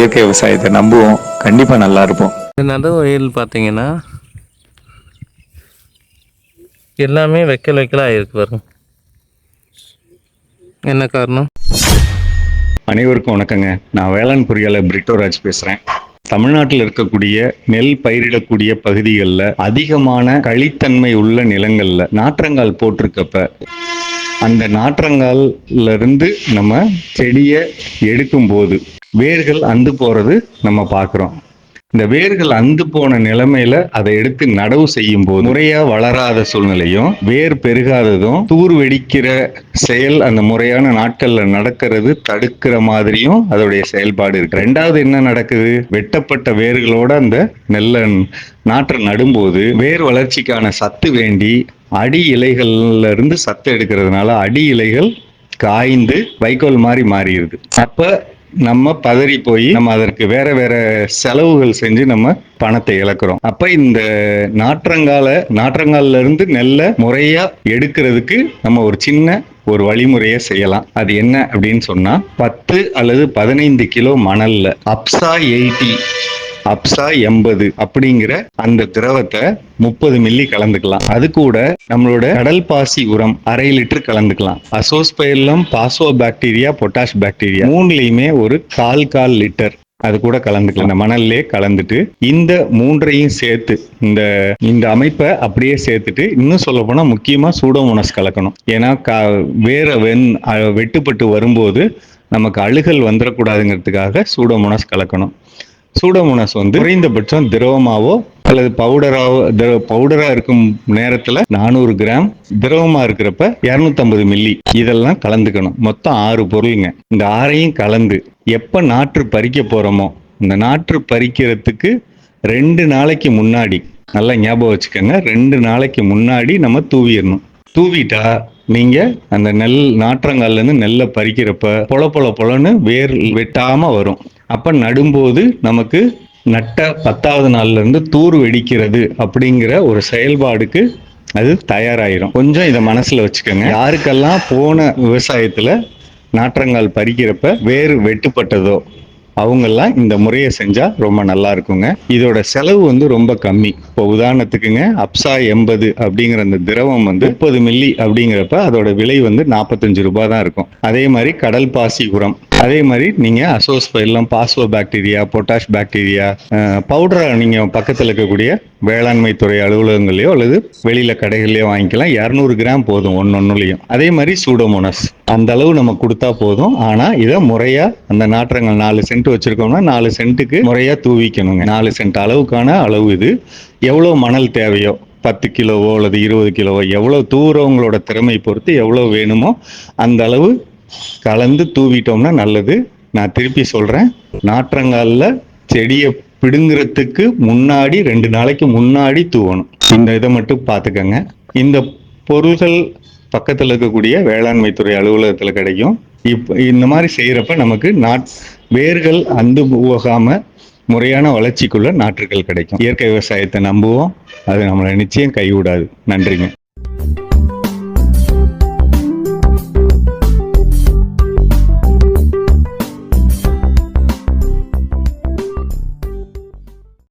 இயற்கை விவசாயத்தை நம்புவோம். கண்டிப்பா நல்லா இருப்போம். இந்த நடு வயல் பார்த்தீங்கன்னா எல்லாமே வைக்கல் வைக்கலாக ஆயிருக்கு பாருங்க. என்ன காரணம்? அனைவருக்கும் வணக்கங்க. நான் வேளாண் பொறியாளர் பிரிட்டோராஜ் பேசுறேன். தமிழ்நாட்டில் இருக்கக்கூடிய நெல் பயிரிடக்கூடிய பகுதிகளில் அதிகமான களித்தன்மை உள்ள நிலங்களில் நாற்றங்கால் போட்டிருக்கப்ப அந்த நாற்றங்கால்ல இருந்து நம்ம செடியை எடுக்கும்போது வேர்கள் அந்து போகிறது நம்ம பார்க்குறோம். இந்த வேர்கள் அந்து போன நிலைமையில அதை எடுத்து நடவு செய்யும் போது முறையா வளராத சூழ்நிலையும் வேர் பெருகாததும் தூர் வெடிக்கிற செயல் அந்த முறையான நாட்கள்ல நடக்கிறது தடுக்கிற மாதிரியும் அதோடைய செயல்பாடு இருக்கு. ரெண்டாவது என்ன நடக்குது? வெட்டப்பட்ட வேர்களோட அந்த நெல்லை நாற்றை நடும்போது வேர் வளர்ச்சிக்கான சத்து வேண்டி அடி இலைகள்ல இருந்து சத்து எடுக்கிறதுனால அடி இலைகள் காய்ந்து வைக்கோல் மாதிரி மாறிடுது. அப்ப நம்ம பதறி போய் நம்ம அதற்கு வேற வேற செலவுகள் செஞ்சு நம்ம பணத்தை இழக்கிறோம். அப்ப இந்த நாற்றங்கால நாற்றங்கால்ல இருந்து நெல்லை முறையா எடுக்கிறதுக்கு நம்ம ஒரு சின்ன ஒரு வழிமுறையை செய்யலாம். அது என்ன அப்படின்னு சொன்னா பத்து அல்லது பதினைந்து கிலோ மணல்ல அப்சா எயிட்டி அப்சா எண்பது அப்படிங்கிற அந்த திரவத்தை முப்பது மில்லி கலந்துக்கலாம். அது கூட நம்மளோட கடல் பாசி உரம் அரை லிட்டர் கலந்துக்கலாம். Azospirillum Faso bacteria potash bacteria மூணுலையுமே ஒரு கால் கால் லிட்டர் அது கூட கலந்துக்கலாம். இந்த மணல்லே கலந்துட்டு இந்த மூன்றையும் சேர்த்து இந்த இந்த அமைப்பை அப்படியே சேர்த்துட்டு இன்னும் சொல்ல போனா முக்கியமா சூடோமோனஸ் கலக்கணும். ஏன்னா வேற வெண் வெட்டுப்பட்டு வரும்போது நமக்கு அழுகல் வந்துடக்கூடாதுங்கிறதுக்காக சூடோமோனஸ் கலக்கணும். சூடோமோனாஸ் வந்து குறைந்தபட்சம் திரவமாவோ அல்லது பவுடராவோ பவுடரா இருக்கும் நேரத்துல நானூறு கிராம் திரவமா இருக்கிறப்ப 250 மில்லி இதெல்லாம் கலந்துக்கணும். மொத்தம் ஆறு பொருளுங்க. இந்த ஆறையும் கலந்து எப்ப நாற்று பறிக்க போறோமோ இந்த நாற்று பறிக்கிறதுக்கு ரெண்டு நாளைக்கு முன்னாடி நல்லா ஞாபகம் வச்சுக்கோங்க ரெண்டு நாளைக்கு முன்னாடி நம்ம தூவிடணும். தூவிட்டா நீங்க அந்த நெல் நாற்றங்கால்ல இருந்து நெல்லை பறிக்கிறப்ப பொல பொல பொலன்னு வேர் வெட்டாம வரும். அப்போ நடும்போது நமக்கு நட்ட பத்தாவது நாள்லேருந்து தூர் வெடிக்கிறது அப்படிங்கிற ஒரு செயல்பாடுக்கு அது தயாராயிரும். கொஞ்சம் இதை மனசில் வச்சுக்கோங்க. யாருக்கெல்லாம் போன விவசாயத்தில் நாற்றங்கால் பறிக்கிறப்ப வேறு வெட்டுப்பட்டதோ அவங்கெல்லாம் இந்த முறையை செஞ்சால் ரொம்ப நல்லா இருக்குங்க. இதோட செலவு வந்து ரொம்ப கம்மி. இப்போ உதாரணத்துக்குங்க அப்சா எண்பது அப்படிங்கிற அந்த திரவம் வந்து முப்பது மில்லி அப்படிங்கிறப்ப அதோட விலை வந்து நாற்பத்தஞ்சு ரூபாய் தான் இருக்கும். அதே மாதிரி கடல் பாசி உரம் அதே மாதிரி நீங்க azospirillum phosphobacteria potash bacteria பவுடரை நீங்க பக்கத்தில் இருக்கக்கூடிய வேளாண்மை துறை அலுவலகங்களையோ அல்லது வெளியில கடைகள்லயோ வாங்கிக்கலாம். இரநூறு கிராம் போதும் ஒன்னொன்னுலையும் அதே மாதிரி சூடோமோனஸ் அந்த அளவு நம்ம கொடுத்தா போதும். ஆனா இதை முறையா அந்த நாற்றங்கள் நாலு சென்ட் வச்சிருக்கோம்னா நாலு சென்ட்டுக்கு முறையா தூவிக்கணுங்க. நாலு சென்ட் அளவுக்கான அளவு இது. எவ்வளவு மணல் தேவையோ பத்து கிலோவோ அல்லது இருபது கிலோவோ எவ்வளவு தூரவங்களோட திறமை பொறுத்து எவ்வளவு வேணுமோ அந்த அளவு கலந்து தூவிட்டோம்னா நல்லது. நான் திருப்பி சொல்றேன். நாற்றங்காலில் செடியை பிடுங்குறதுக்கு முன்னாடி ரெண்டு நாளைக்கு முன்னாடி தூவணும். இந்த இதை மட்டும் பார்த்துக்கங்க. இந்த பொருள்கள் பக்கத்தில் இருக்கக்கூடிய வேளாண்மை துறை அலுவலகத்தில் கிடைக்கும். இப்போ இந்த மாதிரி செய்யறப்ப நமக்கு நாட் வேர்கள் அந்து போகாம முறையான வளர்ச்சிக்குள்ள நாற்றுகள் கிடைக்கும். இயற்கை விவசாயத்தை நம்புவோம். அது நம்மளை நிச்சயம் கைவிடாது. நன்றிங்க.